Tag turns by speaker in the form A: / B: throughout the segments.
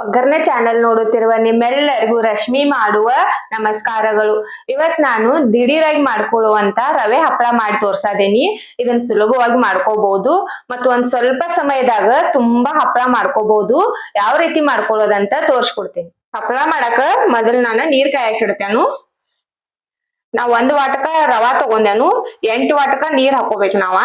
A: ಒಗ್ಗರಣೆ ಚಾನೆಲ್ ನೋಡುತ್ತಿರುವ ನಿಮ್ಮೆಲ್ಲರಿಗೂ ರಶ್ಮಿ ಮಾಡುವ ನಮಸ್ಕಾರಗಳು. ಇವತ್ ನಾನು ದಿಢೀರಾಗಿ ಮಾಡ್ಕೊಳ್ಳುವಂತ ರವೆ ಹಪ್ಪಳ ಮಾಡಿ ತೋರ್ಸಾದೇನಿ. ಇದನ್ನ ಸುಲಭವಾಗಿ ಮಾಡ್ಕೋಬಹುದು ಮತ್ತು ಒಂದ್ ಸ್ವಲ್ಪ ಸಮಯದಾಗ ತುಂಬಾ ಹಪ್ಪಳ ಮಾಡ್ಕೋಬಹುದು ಯಾವ ರೀತಿ ಮಾಡ್ಕೊಳ್ಳೋದಂತ ತೋರ್ಸ್ಕೊಡ್ತೀನಿ. ಹಪ್ಪಳ ಮಾಡಾಕ ಮೊದಲು ನಾನು ನೀರ್ ಕಾಯಕ್ ಇಡ್ತೇನು. ನಾ ಒಂದ್ ವಾಟಕ ರವಾ ತಗೊಂಡೇನು. ಎಂಟು ವಾಟಕ ನೀರ್ ಹಾಕೋಬೇಕು ನಾವ.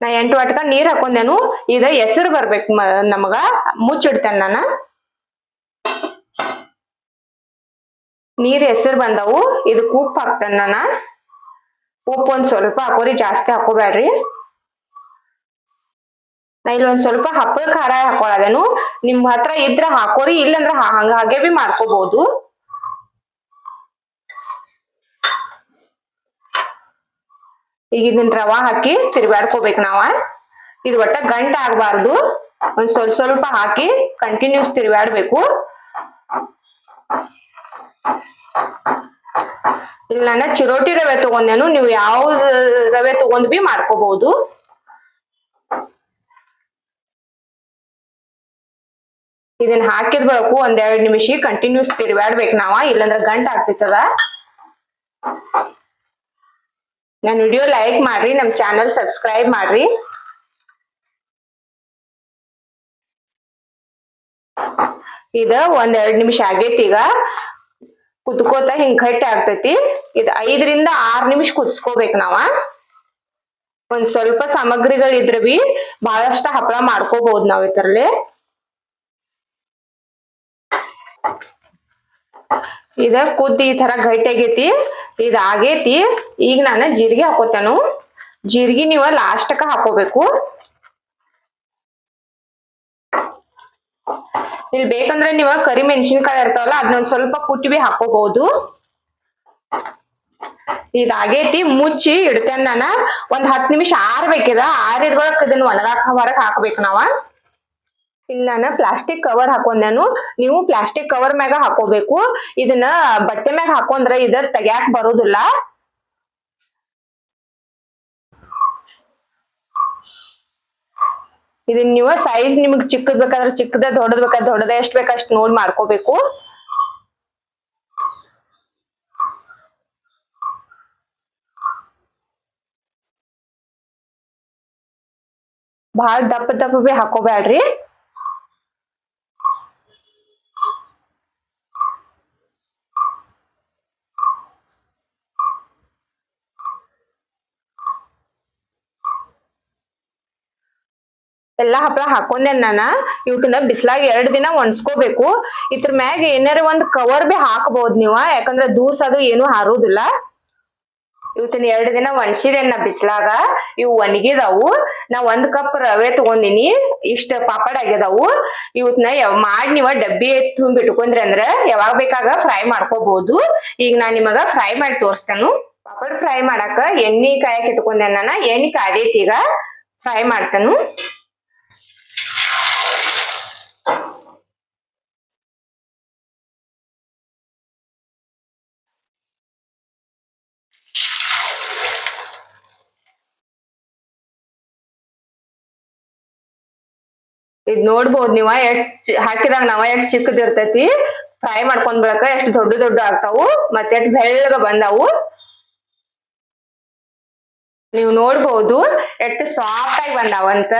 A: ನಾ ಎಂಟು ವಾಟಕ ನೀರ್ ಹಾಕೊಂಡೇನು. ಇದ ಹೆಸರು ಬರ್ಬೇಕು ನಮಗ. ಮುಚ್ಚಿಡ್ತೇನೆ ನಾನು. ನೀರ್ ಹೆಸರು ಬಂದವು. ಇದಕ್ಕೆ ಉಪ್ಪು ಹಾಕ್ತೇನೆ ನಾನು. ಉಪ್ಪು ಒಂದ್ ಸ್ವಲ್ಪ ಹಾಕೋರಿ, ಜಾಸ್ತಿ ಹಾಕೋಬೇಡ್ರಿ ನಾ ಇಲ್ಲಿ ಒಂದ್ ಸ್ವಲ್ಪ ಹಪ್ಪಳ ಖಾರ ಹಾಕೊಳದೇನು. ನಿಮ್ ಹತ್ರ ಇದ್ರ ಹಾಕೋರಿ, ಇಲ್ಲಂದ್ರೆ ಹಂಗ ಹಾಗೆ ಬಿ ಮಾಡ್ಕೋಬಹುದು ಈಗ ಇದನ್ನ ರವಾ ಹಾಕಿ ತಿರ್ಗಾಡ್ಕೋಬೇಕು ನಾವ. ಇದು ಒಟ್ಟ ಗಂಟ ಆಗ್ಬಾರ್ದು. ಒಂದ್ ಸ್ವಲ್ಪ ಸ್ವಲ್ಪ ಹಾಕಿ ಕಂಟಿನ್ಯೂಸ್ ತಿರ್ಗಾಡ್ಬೇಕು ಇಲ್ಲ ನಾನು ಚಿರೋಟಿ ರವೆ ತಗೊಂಡೇನು, ನೀವು ಯಾವ ರವೆ ತಗೊಂಡ್ ಬಿ ಮಾಡ್ಕೋಬಹುದು ಇದನ್ನ ಹಾಕಿದ ಬಳಕು ಒಂದೆರಡು ನಿಮಿಷ ಕಂಟಿನ್ಯೂಸ್ ತಿರ್ಗಾಡ್ಬೇಕು ನಾವ, ಇಲ್ಲಂದ್ರೆ ಗಂಟ ಆಗ್ತಿತ್ತದ ನನ್ನ ವಿಡಿಯೋ ಲೈಕ್ ಮಾಡ್ರಿ, ನಮ್ ಚಾನಲ್ ಸಬ್ಸ್ಕ್ರೈಬ್ ಮಾಡ್ರಿ. ಇದ ಒಂದ್ ನಿಮಿಷ ಆಗೇತಿ ಈಗ. ಕುದ್ಕೋತ ಹಿಂಗ್ ಗಟ್ಟಿ ಆಗ್ತೈತಿ. ಇದ್ ಐದರಿಂದ ಆರ್ ನಿಮಿಷ ಕುದಿಸ್ಕೋಬೇಕು ನಾವ. ಒಂದ್ ಸ್ವಲ್ಪ ಸಾಮಗ್ರಿಗಳಿದ್ರ ಬಿ ಬಹಳಷ್ಟ ಹಪ್ಪಳ ಮಾಡ್ಕೋಬಹುದು ನಾವ್ ಇದರಲ್ಲಿ. ಇದ ಕುದ್ದಿ ಈ ತರ ಗಟ್ಟಿ ಆಗೈತಿ. ಇದ್ ಆಗೇತಿ ಈಗ ನಾನು ಜೀರಿಗೆ ಹಾಕೋತೇನು. ಜೀರಿಗೆ ನೀವ ಲಾಸ್ಟಕ್ಕ ಹಾಕೋಬೇಕು. ಇಲ್ಲಿ ಬೇಕಂದ್ರೆ ನೀವ ಕರಿ ಮೆಣಸಿನ್ಕಾಯಿ ಇರ್ತಾವಲ್ಲ ಅದನ್ನೊಂದ್ ಸ್ವಲ್ಪ ಕುಟ್ಟಿ ಹಾಕೋಬಹುದು. ಇದಾಗೈತಿ, ಮುಚ್ಚಿ ಇಡ್ತೇನೆ ನಾನು. ಒಂದ್ ಹತ್ ನಿಮಿಷ ಆರ್ಬೇಕಿದ. ಆರಿದ್ರೊಳಕ್ ಇದನ್ನ ಒಣಗಾಕ ಹೊರಗ್ ಹಾಕ್ಬೇಕು ನಾವ. ನಾನ ಪ್ಲಾಸ್ಟಿಕ್ ಕವರ್ ಹಾಕೊಂಡೇನು. ನೀವು ಪ್ಲಾಸ್ಟಿಕ್ ಕವರ್ ಮ್ಯಾಗ ಹಾಕೋಬೇಕು. ಇದನ್ನ ಬಟ್ಟೆ ಮ್ಯಾಗ ಹಾಕೊಂಡ್ರೆ ಇದ ತೆಗ್ಯಾಕ್ ಬರೋದಿಲ್ಲ. ಇದನ್ನ ನೀವು ಸೈಜ್ ನಿಮಗ್ ಚಿಕ್ಕದ್ ಬೇಕಾದ್ರೆ ಚಿಕ್ಕದ, ದೊಡ್ಡದ್ ಬೇಕಾದ್ರೆ ದೊಡ್ಡದ, ಎಷ್ಟ್ ಬೇಕಷ್ಟ್ ನೋಡಿ ಮಾಡ್ಕೋಬೇಕು. ಬಹಳ ದಪ್ಪ ದಪ್ಪ ಬಿ ಹಾಕೋಬ್ಯಾಡ್ರಿ. ಎಲ್ಲಾ ಹಪ್ಪಳ ಹಾಕೊಂಡೆ ನಾನ. ಇವಕ್ಕನ್ನ ಬಿಸ್ಲಾಗ ಎರಡ್ ದಿನ ಒಣಸ್ಕೋಬೇಕು. ಇದ್ರ ಮ್ಯಾಗ ಏನಾರ ಒಂದ್ ಕವರ್ ಬಿ ಹಾಕಬಹುದು ನೀವ. ಯಾಕಂದ್ರೆ ದೂಸ ಅದು ಏನು ಹಾರೋದಿಲ್ಲ. ಇವತ್ತಿನ ಎರಡ್ ದಿನ ಒಣಸಿದೇನ್ ನಾ ಬಿಸ್ಲಾಗ. ಇವು ಒಣಗಿದಾವು. ನಾ ಒಂದ್ ಕಪ್ ರವೆ ತಗೊಂಡಿನಿ. ಇಷ್ಟ ಪಾಪಡ್ ಆಗ್ಯದವು. ಇವತ್ನ ಯಾವ ಮಾಡಿ ನೀವ ಡಬ್ಬಿ ತುಂಬಿಟ್ಕೊಂಡ್ರಿ ಅಂದ್ರ ಯಾವಾಗ ಬೇಕಾಗ ಫ್ರೈ ಮಾಡ್ಕೋಬಹುದು ಈಗ ನಾ ನಿಮಗ ಫ್ರೈ ಮಾಡಿ ತೋರಿಸ್ತೇನು. ಪಾಪಡ್ ಫ್ರೈ ಮಾಡಾಕ ಎಣ್ಣೆ ಕಾಯಕ್ ಇಟ್ಕೊಂಡೆ ನಾನ. ಎಣ್ಣೆ ಕಾದೈತಿ ಈಗ. ಫ್ರೈ ಮಾಡ್ತೇನು. ಇದ್ ನೋಡ್ಬೋದು ನೀವ ಎಷ್ಟ್ ಹಾಕಿದಾಗ ನಾವ ಎಷ್ಟ್ ಚಿಕ್ಕದಿರ್ತೈತಿ. ಫ್ರೈ ಮಾಡ್ಕೊಂಡ್ ಬಿಡಕ ಎಷ್ಟ್ ದೊಡ್ಡ ದೊಡ್ಡ ಆಗ್ತಾವು. ಮತ್ತೆ ಎಷ್ಟ್ ಬೆಳ್ಳಗ ಬಂದಾವು. ನೀವ್ ನೋಡ್ಬಹುದು ಎಷ್ಟ್ ಸಾಫ್ಟ್ ಆಗಿ ಬಂದಾವಂತ.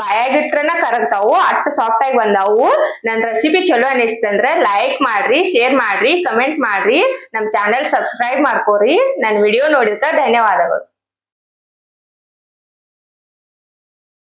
A: ಬಾಯಾಗಿಟ್ರನ ಕರಗ್ತಾವು, ಅಷ್ಟು ಸಾಫ್ಟ್ ಆಗಿ ಬಂದಾವು. ನನ್ ರೆಸಿಪಿ ಚಲೋ ಅನಿಸ್ತಂದ್ರ ಲೈಕ್ ಮಾಡ್ರಿ ಶೇರ್ ಮಾಡ್ರಿ ಕಮೆಂಟ್ ಮಾಡ್ರಿ. ನಮ್ ಚಾನೆಲ್ ಸಬ್ಸ್ಕ್ರೈಬ್ ಮಾಡ್ಕೋರಿ. ನನ್ ವಿಡಿಯೋ ನೋಡಿರ್ತಾ ಧನ್ಯವಾದಗಳು.